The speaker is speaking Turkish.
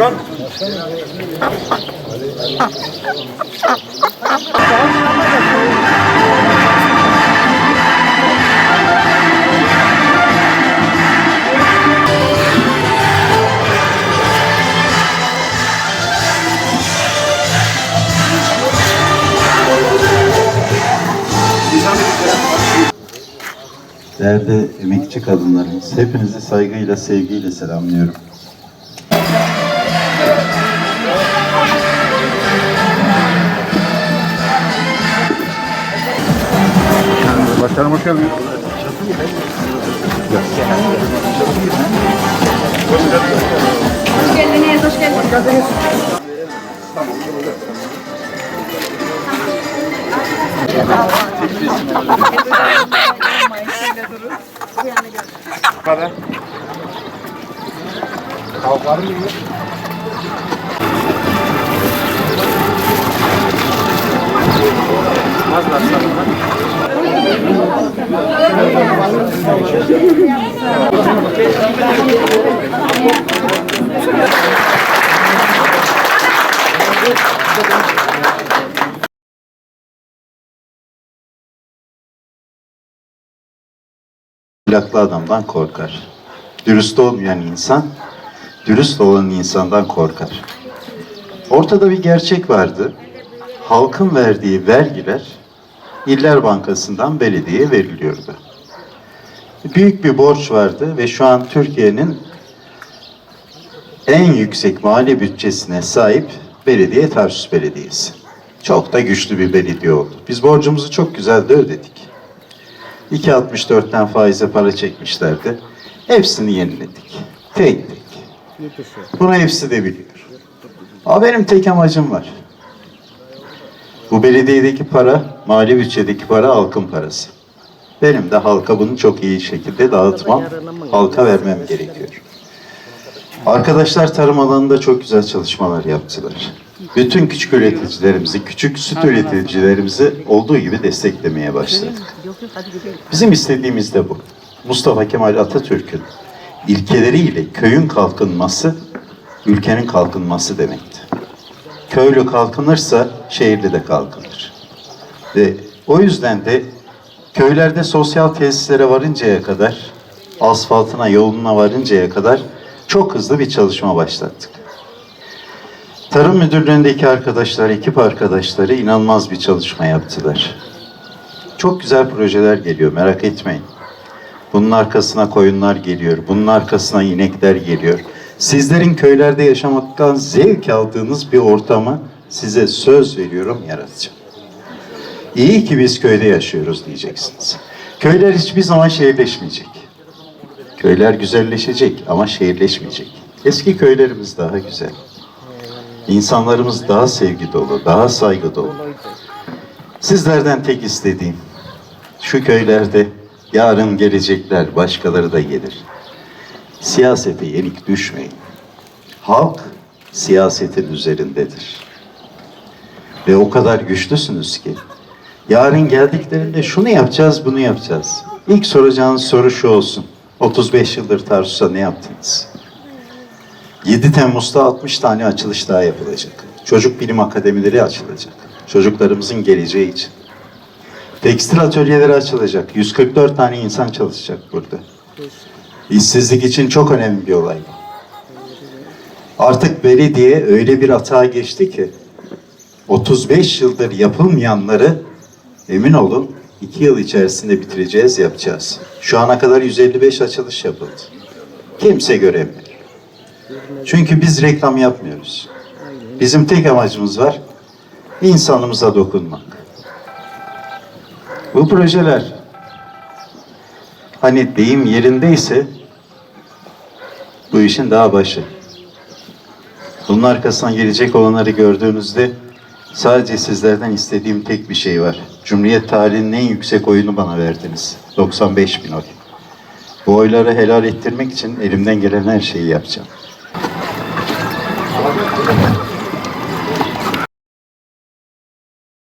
Başkan. Değerli emekçi kadınlarımız, hepinizi saygıyla, sevgiyle selamlıyorum. Başkanım hoş geldiniz. Hoş geldiniz, hoş geldiniz. Hadi. Kavgalı mı? Ahlaklı adamdan korkar. Dürüst olmayan insan, dürüst olan insandan korkar. Ortada bir gerçek vardı. Halkın verdiği vergiler İller Bankası'ndan belediyeye veriliyordu. Büyük bir borç vardı ve şu an Türkiye'nin en yüksek mali bütçesine sahip belediye Tarsus Belediyesi. Çok da güçlü bir belediye oldu. Biz borcumuzu çok güzel de ödedik. 2.64'ten faize para çekmişlerdi. Hepsini yeniledik. Tek tek. Bunu hepsi de biliyor. Ama benim tek amacım var. Bu belediyedeki para, mali bütçedeki para halkın parası. Benim de halka bunu çok iyi şekilde dağıtmam, halka vermem gerekiyor. Arkadaşlar tarım alanında çok güzel çalışmalar yaptılar. Bütün küçük üreticilerimizi, küçük süt üreticilerimizi olduğu gibi desteklemeye başladık. Bizim istediğimiz de bu. Mustafa Kemal Atatürk'ün ilkeleriyle köyün kalkınması, ülkenin kalkınması demekti. Köylü kalkınırsa şehirli de kalkınır. Ve o yüzden de köylerde sosyal tesislere varıncaya kadar, asfaltına, yoluna varıncaya kadar çok hızlı bir çalışma başlattık. Tarım Müdürlüğü'ndeki arkadaşlar, ekip arkadaşları inanılmaz bir çalışma yaptılar. Çok güzel projeler geliyor, merak etmeyin. Bunun arkasına koyunlar geliyor, bunun arkasına inekler geliyor. Sizlerin köylerde yaşamaktan zevk aldığınız bir ortamı size söz veriyorum yaratacağım. İyi ki biz köyde yaşıyoruz diyeceksiniz. Köyler hiçbir zaman şehirleşmeyecek. Köyler güzelleşecek ama şehirleşmeyecek. Eski köylerimiz daha güzel. İnsanlarımız daha sevgi dolu, daha saygı dolu. Sizlerden tek istediğim şu köylerde yarın gelecekler, başkaları da gelir. Siyasete yenik düşmeyin. Halk siyasetin üzerindedir. Ve o kadar güçlüsünüz ki yarın geldiklerinde şunu yapacağız, bunu yapacağız. İlk soracağınız soru şu olsun. 35 yıldır Tarsus'a ne yaptınız? 7 Temmuz'da 60 tane açılış daha yapılacak. Çocuk bilim akademileri açılacak. Çocuklarımızın geleceği için. Tekstil atölyeleri açılacak. 144 tane insan çalışacak burada. İşsizlik için çok önemli bir olay bu. Artık belediye öyle bir hata geçti ki 35 yıldır yapılmayanları emin olun 2 yıl içerisinde bitireceğiz, yapacağız. Şu ana kadar 155 açılış yapıldı. Kimse göremiyor. Çünkü biz reklam yapmıyoruz. Bizim tek amacımız var, insanımıza dokunmak. Bu projeler hani deyim yerindeyse bu işin daha başı. Bunun arkasından gelecek olanları gördüğünüzde sadece sizlerden istediğim tek bir şey var. Cumhuriyet tarihinin en yüksek oyunu bana verdiniz. 95 bin oy. Bu oyları helal ettirmek için elimden gelen her şeyi yapacağım.